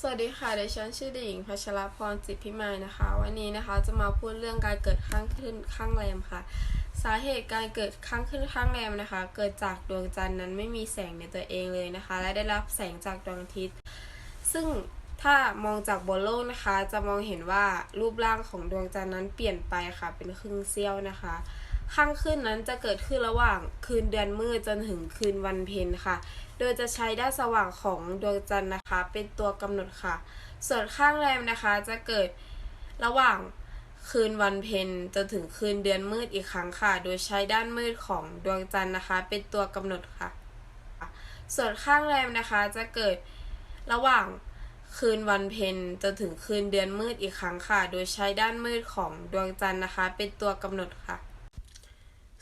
สวัสดีค่ะดิฉันชื่อเด็กหญิงพัชรพรจิตพิมายนะคะ วันนี้นะคะจะมาพูดเรื่องการเกิดข้างขึ้นข้างแรมค่ะ สาเหตุการเกิดข้างขึ้นข้างแรมนะคะ เกิดจากดวงจันทร์นั้นไม่มีแสงในตัวเองเลยนะคะ และได้รับแสงจากดวงอาทิตย์ ซึ่งถ้ามองจากบนโลกนะคะ จะมองเห็นว่ารูปร่างของดวงจันทร์นั้นเปลี่ยนไปค่ะ เป็นครึ่งเสี้ยวนะคะ ข้างขึ้นนั้นจะเกิดขึ้นระหว่างคืนเดือนมืดจนถึงคืนวันเพ็ญค่ะ โดยจะใช้ด้านสว่างของดวงจันทร์นะคะ เป็นตัวกำหนดค่ะ ส่วนข้างแรมนะคะจะเกิดระหว่างคืนวันเพ็ญจนถึงคืนเดือนมืดอีกครั้งค่ะ โดยใช้ด้านมืดของดวงจันทร์นะคะ เป็นตัวกำหนดค่ะ ส่วนข้างแรมนะคะจะเกิดระหว่างคืนวันเพ็ญจนถึงคืนเดือนมืดอีกครั้งค่ะ โดยใช้ด้านมืดของดวงจันทร์นะคะ เป็นตัวกำหนดค่ะ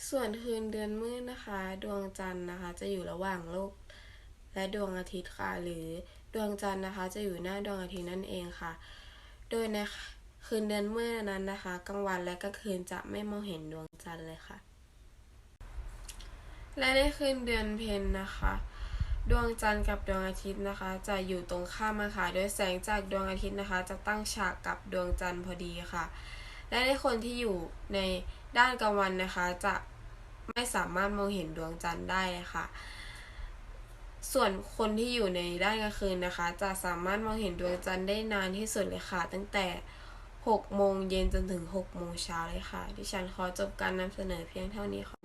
ส่วนคืนเดือนมืดนะคะ ดวงจันทร์นะคะ จะอยู่ระหว่างโลก และดวงอาทิตย์ค่ะ หรือดวงจันทร์นะคะ จะอยู่หน้าดวงอาทิตย์นั่นเองค่ะ โดยในคืนเดือนมืดนั้นนะคะกลางวันและกลางคืนจะไม่มองเห็นดวงจันทร์เลยค่ะ และในคืนเดือนเพ็ญนะคะ ดวงจันทร์กับดวงอาทิตย์นะคะ จะอยู่ตรงข้ามกันค่ะโดยแสงจากดวงอาทิตย์นะคะ จะตั้งฉากกับดวงจันทร์พอดีค่ะ และในคนที่อยู่ใน ด้านกลางวันนะคะจะไม่สามารถมองเห็นดวงจันทร์ได้เลยค่ะส่วนคนที่อยู่ในด้านกลางคืนนะคะ จะสามารถมองเห็นดวงจันทร์ได้นานที่สุดเลยค่ะ ตั้งแต่6โมงเย็นจนถึง6โมงเช้าเลยค่ะ ดิฉันขอจบการนำเสนอเพียงเท่านี้ค่ะ